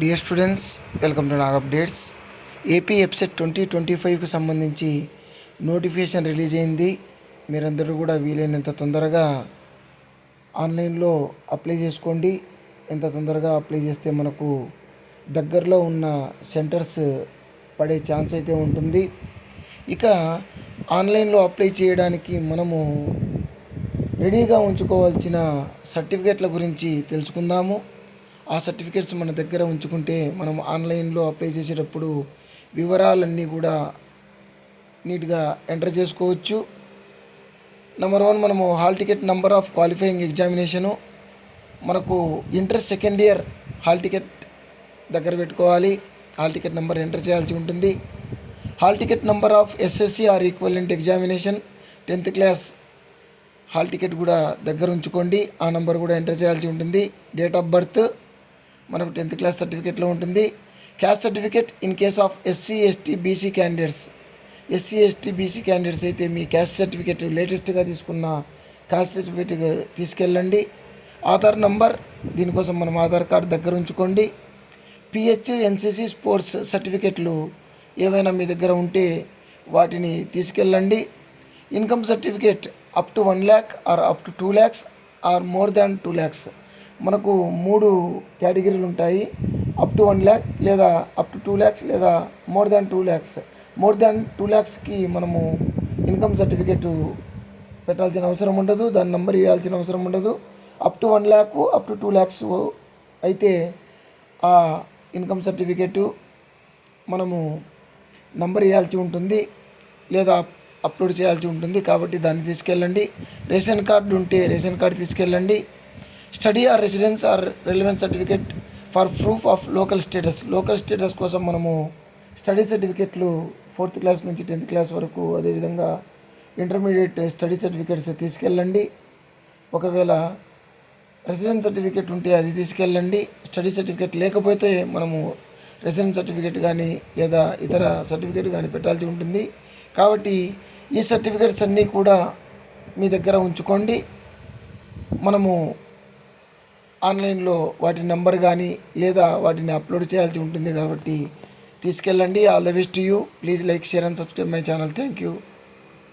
Dear students welcome to Nag updates AP EAPCET twenty twenty ఫైవ్కి సంబంధించి notification release అయింది. మీరందరూ కూడా వీలైనంత తొందరగా ఆన్లైన్లో అప్లై చేసుకోండి. ఎంత తొందరగా అప్లై చేస్తే మనకు దగ్గరలో ఉన్న సెంటర్స్ పడే ఛాన్స్ అయితే ఉంటుంది. ఇక ఆన్లైన్లో అప్లై చేయడానికి మనము రెడీగా ఉంచుకోవాల్సిన సర్టిఫికేట్ల గురించి తెలుసుకుందాము. ఆ సర్టిఫికేట్స్ మన దగ్గర ఉంచుకుంటే మనం ఆన్లైన్లో అప్లై చేసేటప్పుడు వివరాలన్నీ కూడా నీట్గా ఎంటర్ చేసుకోవచ్చు. నెంబర్ వన్ మనము hall ticket number of qualifying examination మనకు inter second year hall ticket దగ్గర పెట్టుకోవాలి. హాల్ టికెట్ నెంబర్ ఎంటర్ చేయాల్సి ఉంటుంది. Hall ticket number of SSC or equivalent examination tenth class hall ticket కూడా దగ్గర ఉంచుకోండి. ఆ నెంబర్ కూడా ఎంటర్ చేయాల్సి ఉంటుంది. డేట్ ఆఫ్ బర్త్ మనకు టెన్త్ క్లాస్ సర్టిఫికేట్లో ఉంటుంది. Caste certificate in case of SC ST BC candidates. SC ST BC candidates అయితే మీ క్యాస్ట్ సర్టిఫికేట్ లేటెస్ట్గా తీసుకున్న క్యాస్ట్ సర్టిఫికేట్ తీసుకెళ్ళండి. ఆధార్ నంబర్ దీనికోసం మనం ఆధార్ కార్డు దగ్గర ఉంచుకోండి. పిహెచ్ ఎన్సిసి స్పోర్ట్స్ సర్టిఫికెట్లు ఏవైనా మీ దగ్గర ఉంటే వాటిని తీసుకెళ్ళండి. Income certificate up to one lakh or up to two lakhs or more than two lakhs. మనకు మూడు కేటగిరీలు ఉంటాయి. అప్ టు వన్ ల్యాక్ లేదా అప్ టు టూ ల్యాక్స్ లేదా more than two lakhs. More than two ల్యాక్స్కి మనము ఇన్కమ్ సర్టిఫికేట్ పెట్టాల్సిన అవసరం ఉండదు. దాని నెంబర్ ఇవ్వాల్సిన అవసరం ఉండదు. Up to one lakh up to two lakhs అయితే ఆ ఇన్కమ్ సర్టిఫికేటు మనము నంబర్ ఇవ్వాల్సి ఉంటుంది లేదా అప్లోడ్ చేయాల్సి ఉంటుంది. కాబట్టి దాన్ని తీసుకెళ్ళండి. రేషన్ కార్డు ఉంటే రేషన్ కార్డు తీసుకెళ్ళండి. Study or residence or relevance certificate for proof of local status local status కోసం మనము స్టడీ సర్టిఫికేట్లు ఫోర్త్ క్లాస్ నుంచి టెన్త్ క్లాస్ వరకు అదేవిధంగా ఇంటర్మీడియట్ స్టడీ సర్టిఫికేట్స్ తీసుకెళ్ళండి. ఒకవేళ రెసిడెన్స్ సర్టిఫికేట్ ఉంటే అది తీసుకెళ్ళండి. స్టడీ సర్టిఫికేట్ లేకపోతే మనము రెసిడెన్స్ సర్టిఫికేట్ కానీ లేదా ఇతర సర్టిఫికేట్ కానీ పెట్టాల్సి ఉంటుంది. కాబట్టి ఈ సర్టిఫికేట్స్ అన్నీ కూడా మీ దగ్గర ఉంచుకోండి. మనము ఆన్లైన్లో వాటి నెంబర్ కానీ లేదా వాటిని అప్లోడ్ చేయాల్సి ఉంటుంది కాబట్టి తీసుకెళ్ళండి. All the best you. Please like share and subscribe my channel. Thank you.